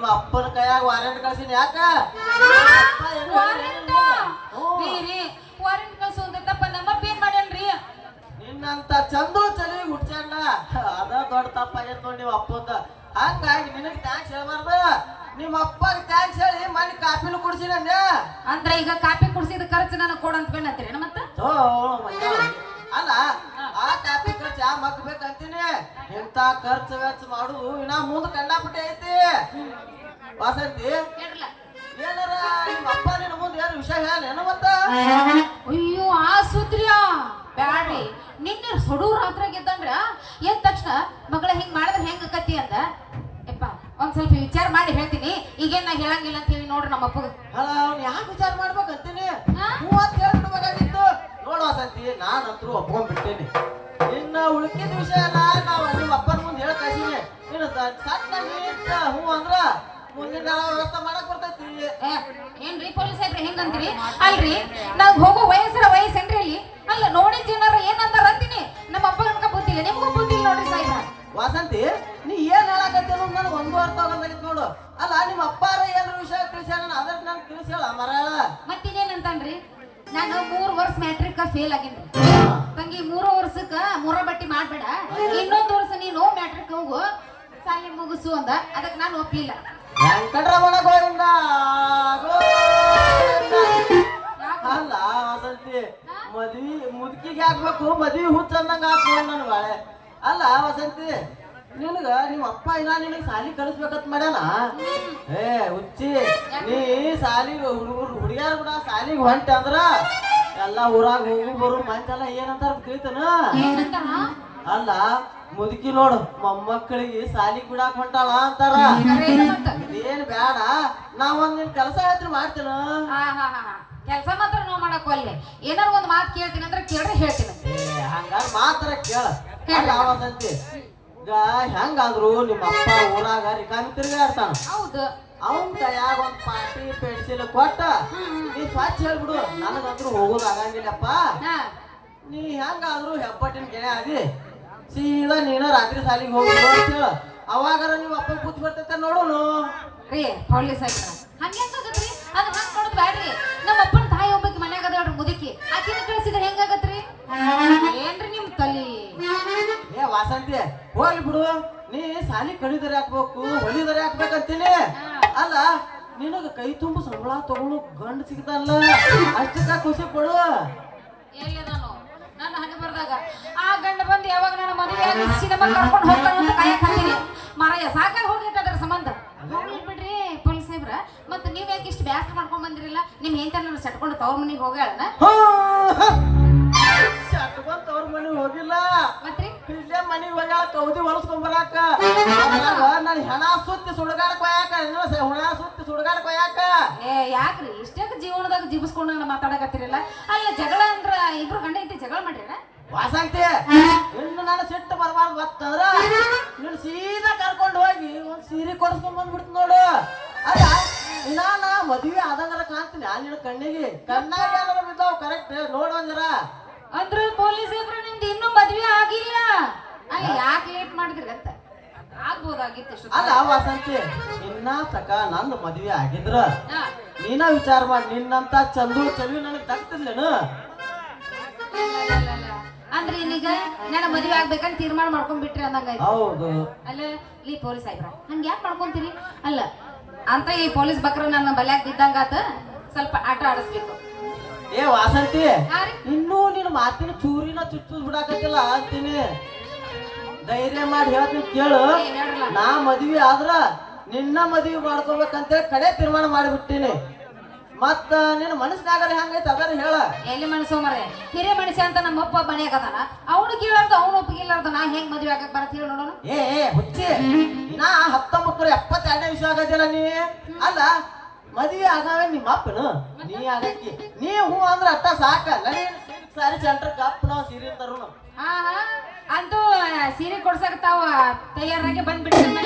ನಿಮ್ಮ ಅಪ್ಪನ ಕೈಯಾಗ ವಾರೆಂಟ್ ಕಳ್ಸಿನಿ ಯಾಕ? ವಾರೆಂಟ್ ಹ್ಞೂ. ರೀ ರೀ ವಾರೆಂಟ್ ಕಳ್ಸು ಅಂತ ತಪ್ಪ ನಮ್ಮಪ್ಪ ಏನ್ ಮಾಡ್ಯಾನ್ರಿ? ನಿನ್ನಂತ ಚಂದು ಚಲಿ ಹುಡ್ಚಣ್ಣ ಅದ ದೊಡ್ಡ ತಪ್ಪಾಗೈತ್ ನೋಡಿ ನಿಮ್ಮ ಅಪ್ಪಂದ. ಹಂಗಾಗಿ ನಿನಗ್ ಟ್ಯಾಕ್ಸ್ ಹೇಳ್ಬಾರ್ದ. ನಿಮ್ಮ ಅಪ್ಪನ ಟ್ಯಾಕ್ಸ್ ಹೇಳಿ ಮನೆ ಕಾಫಿನ ಕುಡ್ಸಿನ ಅಂದ್ರೆ ಈಗ ಕಾಫಿ ಕುಡ್ಸಿದ ಖರ್ಚು ನನಗೆ ಕೊಡಂತ ಬೇನತ್ತೀರಿ ಮತ್ತ. ಅಲ್ಲ ಆ ಕಾಫಿ ಖರ್ಚು ಯಾ ಮಗ್ಬೇಕಂತೀನಿ ಬೇಕಂತೀನಿ. ಇಂತ ಖರ್ಚು ವೆಚ್ಚ ಮಾಡುದು ಇನ್ನ ಮುಂದೆ ಕಂಡಾಪಟ್ಟೆ ಐತಿ. ವಾಸಂತಿ? ಏನಾರ ನಿಮ್ಮ ಅಪ್ಪ ನಿನ್ನ ಮುಂದೆ ಏನು ವಿಷಯ ಹೇಳೇನು ಮತ್ತ? ಅಯ್ಯೋ ಆ ಸುದ್ರಿಯ ಬ್ಯಾಡ್ರಿ. ನಿನ್ನೆ ಸಡು ರಾತ್ರಿ ಗೆದ್ದಂದ್ರ ಎದ್ದ ತಕ್ಷಣ ಮಗಳ ಹಿಂಗ್ ಮಾಡಿದ್ರೆ ಹೆಂಗ ಕತ್ತಿ ಅಂದ? ಯಪ್ಪ ಒಂದ್ ಸ್ವಲ್ಪ ವಿಚಾರ ಮಾಡಿ ಹೇಳ್ತೀನಿ. ಈಗೇನ್ ನಾ ಹೇಳಂಗಿಲ್ಲ ಅಂತ ಹೇಳಿ ನೋಡ್ರಿ ನಮ್ಮ ಅಪ್ಪಗ. ಅವ್ನು ಯಾಕೆ ವಿಚಾರ ಮಾಡ್ಬೇಕಂತೀನಿ? ಹಾ? ಮೂವತ್ತು ಹೇಳ್ಬಿಡ್ಬೇಕಾಗಿತ್ತು ನೋಡು ವಾಸಂತಿ ನಾನಂತರೂ ಒಪ್ಕೊಂಡ್ಬಿಟ್ಟೇನಿ ಇನ್ನ ಉಳ್ಕಿದ ವಿಷಯ ನಾವು ನಿಮ್ಮ ಅಪ್ಪನ ಮುಂದೆ ಹೇಳ್ತಾ ಕಳ್ಸೀನಿ. ಇನ್ನು ಸಣ್ಣ ಹ್ಞೂ ಅಂದ್ರ ಏನ್ರಿ ಪೊಲೀಸ್ ಸಾಹೇಬ್ರಿ ಹೆಂಗಂತೀರಿ? ಅಲ್ರಿ ನಾವ್ ಹೋಗೋ ವಯಸ್ಸರ ವಯಸ್ಸೇನ್ರಿ ಅಲ್ಲಿ ಅಲ್ಲ ನೋಡಿ ಜನರ ಏನಂತಾರ ಅಂತೀನಿ. ನಮ್ಮ ಅಪ್ಪ ಗಂಟ ಬುದ್ಧಿಲ್ಲ ನಿಮ್ಗೂ ಬುದ್ಧಿಲ್ಲ ನೋಡ್ರಿ ಸಾಹೇಬ್ರ. ವಾಸಂತಿ ನೀ ಏನ್ ಹೇಳಕತ್ತಿ ಅನ್ನೋದು ನನಗೆ ಒಂದು ಅರ್ಥ ಆಗೋದಾಗಿತ್ತು ನೋಡು. ಅಲ್ಲ ನಿಮ್ಮ ಅಪ್ಪಾರ ಏನಾರ ವಿಷಯ ತಿಳಿಸ್ಯಾರ ಅದ್ರ ನಂಗೆ ತಿಳಿಸ್ಯಾಳ ಮರಾಳ ಮತ್ತಿನೇನಂತನ್ರಿ ನಾನು ಮೂರು ವರ್ಷ ಮ್ಯಾಟ್ರಿಕ್ ಫೇಲ್ ಆಗಿನ್ರಿ. ತಂಗಿ ಮೂರು ವರ್ಷಕ್ಕ ಮೂರ ಬಟ್ಟಿ ಮಾಡ್ಬೇಡ ಇನ್ನೊಂದು ವರ್ಷ ನೀನು ಮ್ಯಾಟ್ರಿಕ್ ಹೋಗು ಸಾಲಿ ಮುಗಿಸು ಅಂದ. ಅದಕ್ಕೆ ನಾನು ಒಪ್ಲಿಲ್ಲ. ವೆಂಕಟರಮಣ ಗೋವಿಂದ? ಅಲ್ಲ, ವಸಂತಿ, ಮದ್ವಿ, ಮುದುಕಿಗೆ ಹಾಕ್ಬೇಕು ಮದ್ವಿ ಹುಚ್ಚಂದಂಗ ನನ್ ಬಾಳೆ. ಅಲ್ಲ, ವಸಂತಿ, ನಿನಗ ನಿಮ್ಮ ಅಪ್ಪ ಇಲ್ಲ, ನಿನಗೆ ಸಾಲಿ ಕಲಿಸ್ಬೇಕಂತ ಮಾಡ್ಯಾನ? ಏ, ಹುಚ್ಚಿ, ನೀ ಸಾಲಿಗೆ ಹುಡುಗರು, ಹುಡುಗ್ಯಾರ ಕೂಡ ಸಾಲಿಗೆ ಹೊಂಟ ಅಂದ್ರ ಎಲ್ಲ ಊರಾಗ ಹೋಗಿ ಬರು ಮಂದೆಲ್ಲ ಏನಂತಾರ ತಿಳಿತನ ಅಲ್ಲ ಮುದುಕಿ ನೋಡು ಮೊಮ್ಮಕ್ಕಳಿಗೆ ಸಾಲಿ ಬಿಡಾಕ್ ಹೊಂಟಾಳ ಅಂತಾರ. ಏನ್ ಬೇಡ ನಾ ಒಂದಿನ ನಿನ್ ಕೆಲಸ ಆಯ್ತು ಮಾಡ್ತೀನ. ಕೆಲಸ ಮಾತ್ರ ನಾವು ಮಾಡಕ್ ಒಲ್ಲೆ. ಏನಾರ ಒಂದ್ ಮಾತು ಕೇಳ್ತೀನಿ ಅಂದ್ರೆ ಕೇಳ್ರೆ ಹೇಳ್ತೀನಿ. ಹಂಗಾರ ಮಾತ್ರ ಕೇಳ. ಈಗ ಹೆಂಗಾದ್ರು ನಿಮ್ಮ ಅಪ್ಪ ಊರಾಗ ರಿಕಾಮಿ ತಿರುಗಾಡ್ತಾನ ಹೌದು. ಅವನ್ ಕೈಯಾಗ ಒಂದ್ ಪಾಟಿ ಪೆನ್ಸಿಲ್ ಕೊಟ್ಟ ನೀ ಸ್ವಚ್ಛ ಹೇಳ್ಬಿಡು ನನಗಂತೂ ಹೋಗೋದ್ ಆಗಂಗಿಲ್ಲಪ್ಪ. ನೀ ಹೆಂಗಾದ್ರು ಹೆಬ್ಬಟ್ಟಿನ ಗೆಳೆ ಅದಿ ಸೀದಾ ನೀನ ರಾತ್ರಿ ಸಾಲಿಗೆ ಹೋಗ್ಬೋದು ಅಂತ ಹೇಳ. ಅವಾಗಾರ ನೀವು ಅಪ್ಪ ಕೂತ್ ಬರ್ತೈತೆ ನೋಡೋಣ ರೀ ಪೊಲೀಸ್ ಆಯ್ತು ಹಂಗೆಂಗಾಗತ್ರಿ ಅದು ಹಂಗ್ ನೋಡ್ ಬ್ಯಾಡ್ರಿ. ನಮ್ಮ ಅಪ್ಪನ ತಾಯಿ ಒಬ್ಬಕ್ಕೆ ಮನ್ಯಾಗ ಅದಾಳ್ರಿ ಮುದುಕಿ. ಆಕಿನ ಕಳಿಸಿದ್ರೆ ಹೆಂಗಾಗತ್ರಿ ಏನ್ರಿ ನಿಮ್ಮ ತಲಿ? ಏ ವಾಸಂತಿ ಹೋಗ್ಲಿ ಬಿಡು. ನೀ ಸಾಲಿ ಕಡಿದರೆ ಹಾಕ್ಬೇಕು ಹೊಲಿದರೆ ಹಾಕ್ಬೇಕಂತೀನಿ ಅಲ್ಲ ನಿನಗ ಕೈ ತುಂಬ ಸಂಬಳ ತಗೊಳ್ಳೋ ಗಂಡ ಸಿಗ್ತಲ್ಲ ಅಷ್ಟಕ್ಕ ಖುಷಿ ಪಡು. ಸಿನಿಮಾ ಕರ್ಕೊಂಡು ಹೋಗ್ತಾನೆ ಅಂತ ಕಾಯಕ್ ಮಾರಾಯ ಸಾಕಾಗಿ ಹೋಗ್ಲಿಕ್ಕೆ ಅದರ ಸಂಬಂಧ? ಹೋಗ್ಲಿ ಬಿಡ್ರಿ ಪೊಲೀಸ್ ಸಾಹೇಬ್ರ. ಮತ್ತೆ ನೀವ್ ಯಾಕೆ ಇಷ್ಟು ಬ್ಯಾಸ್ರ ಮಾಡ್ಕೊಂಡ್ ಬಂದಿರಲ್ಲ? ನಿಮ್ ಹೆಂತ ನನ್ನ ಸಟ್ಕೊಂಡು ತವ್ರ ಮನಿಗೆ ಹೋಗ್ಯಾಳನ ಶಟ್ಕೊಂತ ಅವ್ರ ಮನೆಗೆ ಹೋಗಿಲ್ಲ. ಮತ್ರಿ ಇಲ್ಲೇ ಮನೆಗೆ ಹೋಗ್ಯಾಳ ಕೌದಿ ಹೊಲಸ್ಕೊಂಡ್ ಬರಾಕ. ನಾನು ಹೆಣ ಸುತ್ತಿ ಸುಡುಗಾಡ ಕೊಯ್ಯಾಕ. ಹುಣ ಸುತ್ತಿ ಸುಡುಗಾಡ ಕೊಯ್ಯಾಕ. ಏ ಯಾಕ್ರಿ? ಇಷ್ಟೇ ಜೀವನದಾಗ ಜೀವಿಸ್ಕೊಂಡು ಮಾತಾಡಕತ್ತಿರಲ್ಲ. ಅಲ್ಲ ಜಗಳ ಅಂದ್ರ ಇಬ್ರು ಗಂಡ ಐತಿ ಜಗಳ ಮಾಡ್ರಿ ವಾಸಂತಿ ಇನ್ನು ನಾನು ಗೊತ್ತಂದ್ರ ನೀನು ಸೀದಾ ಕರ್ಕೊಂಡು ಹೋಗಿ ಒಂದು ಸೀರೆ ಕೊಡಿಸ್ಕೊಂಡ್ ಬಂದ್ಬಿಡ್ತು ನೋಡು. ಅಲ್ಲ ಇನ್ನ ನಾ ಮದ್ವೆ ಆದಂಗಾರ ಕಾಣ್ತೀನಿ. ಆ ನಿನ್ನ ಕಣ್ಣಿಗೆ. ಕಣ್ಣಾಗ ಏನಾರ ಬಿದ್ದಾವ್ ಕರೆಕ್ಟ್ ನೋಡು ಅಂದ್ರ. ಅಂದ್ರ ಪೊಲೀಸ್ ಇಬ್ರು ನಿಮ್ದು ಇನ್ನೂ ಮದ್ವೆ ಆಗಿಲ್ಲ. ಅಲ್ಲ ಯಾಕೆ ಲೇಟ್ ಮಾಡಿದ್ರಿ ಅಂತ. ಆಗ್ಬೋದಾಗಿತ್ತು ಅಲ್ಲ ವಾಸಂತಿ ಇನ್ನ ತಕ ನಂದು ಮದ್ವೆ ಆಗಿದ್ರ. ನೀನ ವಿಚಾರ ಮಾಡಿ ನಿನ್ನಂತ ಚಂದು ಚವಿ ನನಗೆ ಅಲ್ಲ. ಅಂದ್ರೆ ಈಗ ನನ್ನ ಮದುವೆ ಆಗ್ಬೇಕಂತ ತೀರ್ಮಾನ ಮಾಡ್ಕೊಂಡ್ಬಿಟ್ರಿ ಅಂದಂಗಾಯ್ತು. ಹೌದು. ಅಲ್ಲ ಇಲ್ಲಿ ಪೊಲೀಸ್ ಸಾಹೇಬ್ರ ಹಂಗ ಯಾಕೆ ಮಾಡ್ಕೊಂತೀರಿ? ಅಲ್ಲ ಅಂತ ಈ ಪೊಲೀಸ್ ಬಕ್ರ ನನ್ನ ಬಲ್ಯಾಗ ಬಿದ್ದಂಗಾತ ಸ್ವಲ್ಪ ಆಟ ಆಡಿಸ್ಬೇಕು. ಏ ವಾಸಂತಿ ಇನ್ನೂ ನಿನ್ನ ಮಾತಿನ ಚೂರಿನ ಚುಚ್ಚು ಬಿಡಾಕತ್ತಿಲ್ಲ ಅಂತೀನಿ. ಧೈರ್ಯ ಮಾಡಿ ಹೇಳ್ತೀನಿ ಕೇಳು. ನಾ ಮದ್ವಿ ಆದ್ರ ನಿನ್ನ ಮದ್ವಿ ಮಾಡ್ಕೋಬೇಕಂತೇಳಿ ಕಡೆ ತೀರ್ಮಾನ ಮಾಡಿಬಿಟ್ಟಿನಿ. ಮತ್ತ ನಿನ್ನ ಮನಸ್ಸಿನಾಗರ ಹೆಂಗೈತೆ ಅದರ ಹೇಳ. ಎಲ್ಲಿ ಮನಸ್ಸು ಮರೆ ಹಿರಿಯ ಮನುಷ್ಯ ಅಂತ ನಮ್ಮ ಅಪ್ಪ ಮನ್ಯಾಗ ಅದಾನ ಅವನು ಕೇಳಾರ್ದ ಅವನು ಒಪ್ಪಿಗಿಲ್ಲಾರ್ದ ನಾ ಹೆಂಗ್ ಮದ್ವೆ ಆಗಕ್ ಬರತ್ ಹೇಳಿ ನೋಡೋಣ. ಏ ಏ ಹುಚ್ಚಿ. ನಾ ಹತ್ತೊಂಬತ್ತು ಎಪ್ಪತ್ತೆರಡನೇ ವಿಷಯ ಆಗದಿಲ್ಲ ನೀ? ಅಲ್ಲ ಮದ್ವೆ ಆಗಾವೆ ನಿಮ್ಮ ಅಪ್ಪನ ನೀ ಆಗಕ್ಕಿ. ನೀ ಹೂ ಅಂದ್ರ ಅತ್ತ ಸಾಕ ಸರಿ ಸಾರಿ ಸೆಂಟರ್ ಕಪ್ ನಾವು ಸೀರೆ ತರೋಣ. ಹಾ ಹಾ ಅಂತೂ ಸೀರೆ ಕೊಡ್ಸಕ್ ತಾವ ತಯಾರಾಗಿ ನಡಿ